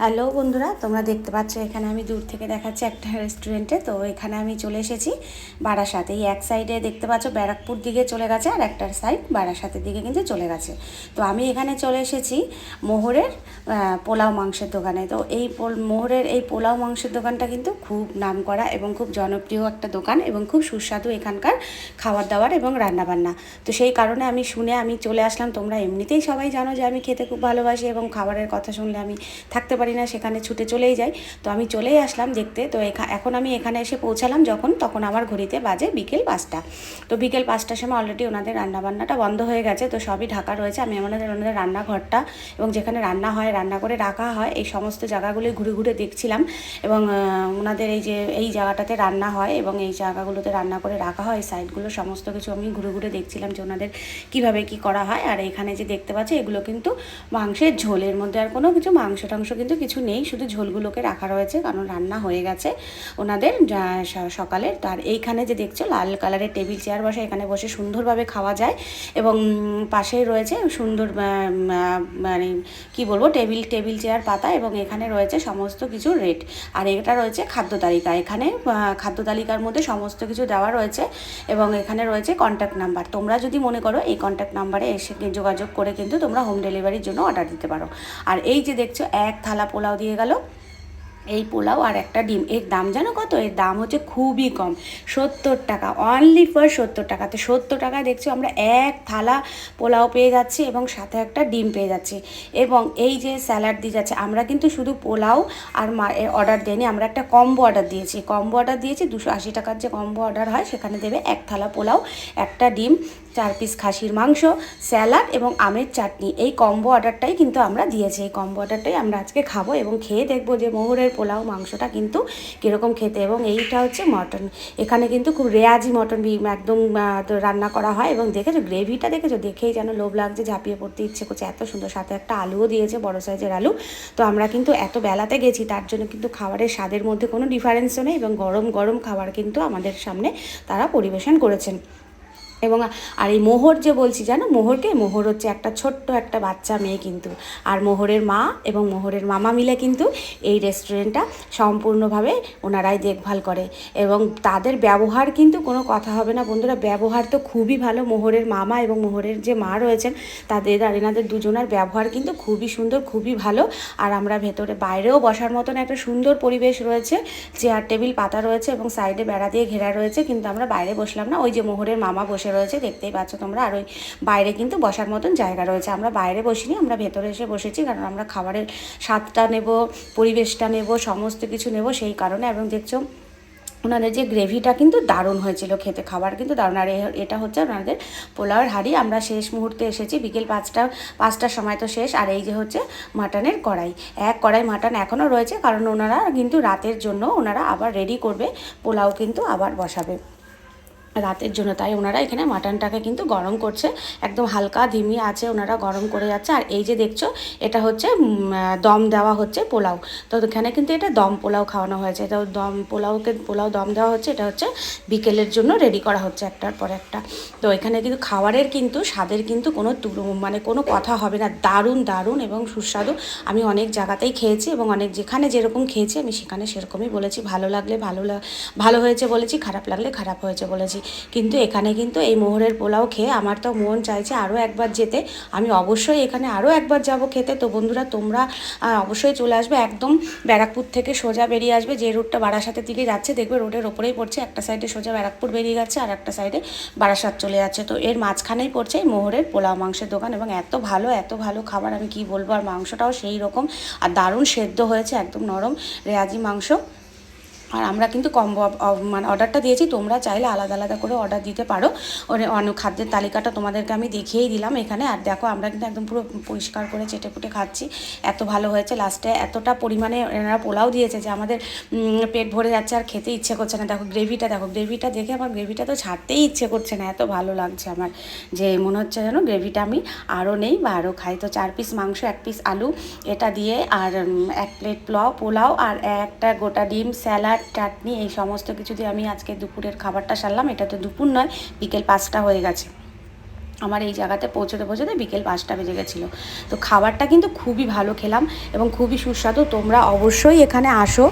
Hello বন্ধুরা, তোমরা দেখতে পাচ্ছ এখানে আমি দূর থেকে দেখাচ্ছি একটা রেস্টুরেন্টে তো এখানে আমি চলে এসেছি বারাসাত। এই এক সাইডে দেখতে পাচ্ছ ব্যারাকপুর দিকে চলে গেছে আর একটা সাইড বারাসাতের দিকে কিন্তু চলে গেছে। তো আমি এখানে চলে এসেছি মোহরের পোলাও মাংসের দোকানে। তো এই মোহরের এই পোলাও মাংসের দোকানটা কিন্তু খুব নাম করা এবং খুব জনপ্রিয় একটা দোকান এবং খুব সুস্বাদু এখানকার খাবার দাবার এবং রান্নাবান্না। তো সেই কারণে আমি শুনে আমি চলে আসলাম। তোমরা এমনিতেই সবাই জানো যে আমি খেতে খুব ভালোবাসি এবং খাবারের কথা শুনলে আমি থাকতে পারি না, সেখানে ছুটে চলেই যাই। তো আমি চলেই আসলাম দেখতে। তো এখা- এখন আমি এখানে এসে পৌঁছালাম যখন, তখন আমার ঘড়িতে বাজে বিকেল পাঁচটা। তো বিকেল পাঁচটার সময় অলরেডি ওনাদের রান্নাবান্নাটা বন্ধ হয়ে গেছে। তো সবই ঢাকা রয়েছে। আমি আমাদের ওনাদের রান্নাঘরটা এবং যেখানে রান্না হয়, রান্না করে রাখা হয়, এই সমস্ত জায়গাগুলি ঘুরে ঘুরে দেখছিলাম। এবং ওনাদের এই যে, এই জায়গাটাতে রান্না হয় এবং এই জায়গাগুলোতে রান্না করে রাখা হয় সাইডগুলো সমস্ত কিছু আমি ঘুরে ঘুরে দেখছিলাম যে ওনাদের কীভাবে কি করা হয়। আর এখানে যে দেখতে পাচ্ছি, এগুলো কিন্তু মাংসের ঝোলের মধ্যে আর কোনো কিছু মাংস টাংস কিন্তু কিছু নেই, শুধু ঝোলগুলোকে রাখা রয়েছে কারণ রান্না হয়ে গেছে ওনাদের সকালের। তার এইখানে যে দেখছ লাল কালারের টেবিল চেয়ার বসে, এখানে বসে সুন্দরভাবে খাওয়া যায় এবং পাশেই রয়েছে সুন্দর মানে কি বলব, টেবিল টেবিল চেয়ার, পাতা এবং এখানে রয়েছে সমস্ত কিছু রেট। আর এটা রয়েছে খাদ্য তালিকা। এখানে খাদ্য তালিকার মধ্যে সমস্ত কিছু দেওয়া রয়েছে এবং এখানে রয়েছে কন্ট্যাক্ট নাম্বার তোমরা যদি মনে করো এই কন্ট্যাক্ট নাম্বারে এসে যোগাযোগ করে কিন্তু তোমরা হোম ডেলিভারির জন্য অর্ডার দিতে পারো। আর এই যে দেখছ এক থালা পোলাও দিয়ে গেল। এই পোলাও আর একটা ডিম, এর দাম জানো কত? এর দাম হচ্ছে খুবই কম, সত্তর টাকা অনলি ফর সত্তর টাকা। তো সত্তর টাকা দেখছ আমরা এক থালা পোলাও পেয়ে যাচ্ছি এবং সাথে একটা ডিম পেয়ে যাচ্ছি। এবং এই যে স্যালাড দিয়ে যাচ্ছে, আমরা কিন্তু শুধু পোলাও আর অর্ডার দিইনি আমরা একটা কম্বো অর্ডার দিয়েছি। কম্বো অর্ডার দিয়েছি, দুশো আশি টাকার যে কম্বো অর্ডার হয়, সেখানে দেবে এক থালা পোলাও, একটা ডিম চার পিস খাসির মাংস স্যালাড এবং আমের চাটনি। এই কম্বো অর্ডারটাই কিন্তু আমরা দিয়েছি। এই কম্বো অর্ডারটাই আমরা আজকে খাব এবং খেয়ে দেখব যে মোহরের পোলাও মাংসটা কিন্তু কীরকম খেতে এবং এইটা হচ্ছে মটন এখানে কিন্তু খুব রেয়াজি মটন একদম রান্না করা হয় এবং দেখেছ গ্রেভিটা দেখেছ? দেখেই যেন লোভ লাগছে, ঝাঁপিয়ে পড়তে ইচ্ছে করছে। এত সুন্দর, সাথে একটা আলুও দিয়েছে, বড় সাইজের আলু। তো আমরা কিন্তু এত বেলাতে গেছি, তার জন্য কিন্তু খাবারের স্বাদের মধ্যে কোনো ডিফারেন্সও নেই এবং গরম গরম খাবার কিন্তু আমাদের সামনে তারা পরিবেশন করেছেন। এবং আর এই মোহর যে বলছি, জানো? মোহরকে? মোহর হচ্ছে একটা ছোট্ট একটা বাচ্চা মেয়ে কিন্তু। আর মোহরের মা এবং মোহরের মামা মিলে কিন্তু এই রেস্টুরেন্টটা সম্পূর্ণভাবে ওনারাই দেখভাল করে। এবং তাদের ব্যবহার কিন্তু কোনো কথা হবে না। বন্ধুরা, ব্যবহার তো খুবই ভালো। মোহরের মামা এবং মোহরের যে মা রয়েছেন, তাদের আর এনাদের দুজনার ব্যবহার কিন্তু খুবই সুন্দর, খুবই ভালো। আর আমরা ভেতরে, বাইরেও বসার মতন একটা সুন্দর পরিবেশ রয়েছে। চেয়ার টেবিল পাতা রয়েছে এবং সাইডে বেড়া দিয়ে ঘেরা রয়েছে। কিন্তু আমরা বাইরে বসলাম না। ওই যে মোহরের মামা বসে রয়েছে, দেখতেই পাচ্ছ তোমরা। আর ওই বাইরে কিন্তু বসার মতন জায়গা রয়েছে। আমরা বাইরে বসিনি, আমরা ভেতরে এসে বসেছি, কারণ আমরা খাবারের স্বাদটা নেব, পরিবেশটা নেব, সমস্ত কিছু নেব সেই কারণে। এবং দেখছ, ওনাদের যে গ্রেভিটা কিন্তু দারুণ হয়েছিল খেতে, খাবার কিন্তু দারুণ। আর এটা হচ্ছে ওনাদের পোলাওয়ের হাঁড়ি। আমরা শেষ মুহূর্তে এসেছি, বিকেল পাঁচটা, পাঁচটার সময় তো শেষ। আর এই যে হচ্ছে মাটনের কড়াই। এক কড়াই মাটন এখনও রয়েছে, কারণ ওনারা কিন্তু রাতের জন্য ওনারা আবার রেডি করবে, পোলাও কিন্তু আবার বসাবে। রাতের জন্য। তাই ওনারা এখানে মাটনটাকে কিন্তু গরম করছে। একদম হালকা ধিমি আছে, ওনারা গরম করে যাচ্ছে। আর এই যে দেখছ, এটা হচ্ছে দম দেওয়া হচ্ছে পোলাও। তো এখানে কিন্তু এটা দম পোলাও খাওয়ানো হয়েছে। এটা দম পোলাওকে, পোলাও দম দেওয়া হচ্ছে। এটা হচ্ছে বিকেলের জন্য রেডি করা হচ্ছে একটার পর একটা। তো এখানে কিন্তু খাবারের কিন্তু, স্বাদের কিন্তু কোনো মানে কোনো কথা হবে না। দারুণ দারুণ এবং সুস্বাদু। আমি অনেক জায়গাতেই খেয়েছি এবং অনেক যেখানে যেরকম খেয়েছি, আমি সেখানে সেরকমই বলেছি। ভালো লাগলে ভালো ভালো হয়েছে বলেছি, খারাপ লাগলে খারাপ হয়েছে বলেছি। কিন্তু এখানে কিন্তু এই মোহরের পোলাও খেয়ে আমার তো মন চাইছে আরও একবার যেতে। আমি অবশ্যই এখানে আরও একবার যাব খেতে। তো বন্ধুরা, তোমরা অবশ্যই চলে আসবে। একদম ব্যারাকপুর থেকে সোজা বেরিয়ে আসবে। যে রুটটা বারাসাতের দিকে যাচ্ছে, দেখবে রোডের ওপরেই পড়ছে। একটা সাইডে সোজা ব্যারাকপুর বেরিয়ে যাচ্ছে আর একটা সাইডে বারাসাত চলে যাচ্ছে। তো এর মাঝখানেই পড়ছে এই মোহরের পোলাও মাংসের দোকান এবং এত ভালো এত ভালো খাবার আমি কি বলব? আর মাংসটাও সেই রকম। আর দারুণ সেদ্ধ হয়েছে, একদম নরম রেয়াজি মাংস। আর আমরা কিন্তু কম্বো মানে অর্ডারটা দিয়েছি। তোমরা চাইলে আলাদা আলাদা করে অর্ডার দিতে পারো। অন্য খাদ্যের তালিকাটা তোমাদেরকে আমি দেখিয়েই দিলাম এখানে। আর দেখো, আমরা কিন্তু একদম পুরো পরিষ্কার করে চেটে পুটে খাচ্ছি। এত ভালো হয়েছে লাস্টে এতটা পরিমাণে এনারা পোলাও দিয়েছে যে আমাদের পেট ভরে যাচ্ছে আর খেতে ইচ্ছে করছে না। দেখো গ্রেভিটা দেখো গ্রেভিটা দেখে আমার গ্রেভিটা তো ছাড়তেই ইচ্ছে করছে না। এত ভালো লাগছে আমার। যে মনে হচ্ছে যেন গ্রেভিটা আমি আরও নেই বা আরও খাই। তো চার পিস মাংস, এক পিস আলু, এটা দিয়ে আর এক প্লেট পোলাও পোলাও আর একটা গোটা ডিম স্যালাড চাটনি, এই সমস্ত কিছু দিয়ে আমি আজকে দুপুরের খাবারটা সারলাম। এটা তো দুপুর নয়, বিকেল পাঁচটা হয়ে গেছে। আমার এই জায়গাতে পৌঁছতে পৌঁছতে বিকেল পাঁচটা বেজে গেছিল। তো খাবারটা কিন্তু খুবই ভালো খেলাম এবং খুবই সুস্বাদু। তোমরা অবশ্যই এখানে আসো।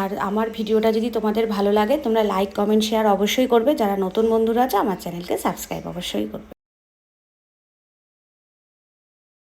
আর আমার ভিডিওটা যদি তোমাদের ভালো লাগে, তোমরা লাইক, কমেন্ট, শেয়ার অবশ্যই করবে। যারা নতুন বন্ধুরা আছে, আমার চ্যানেলকে সাবস্ক্রাইব অবশ্যই করবে।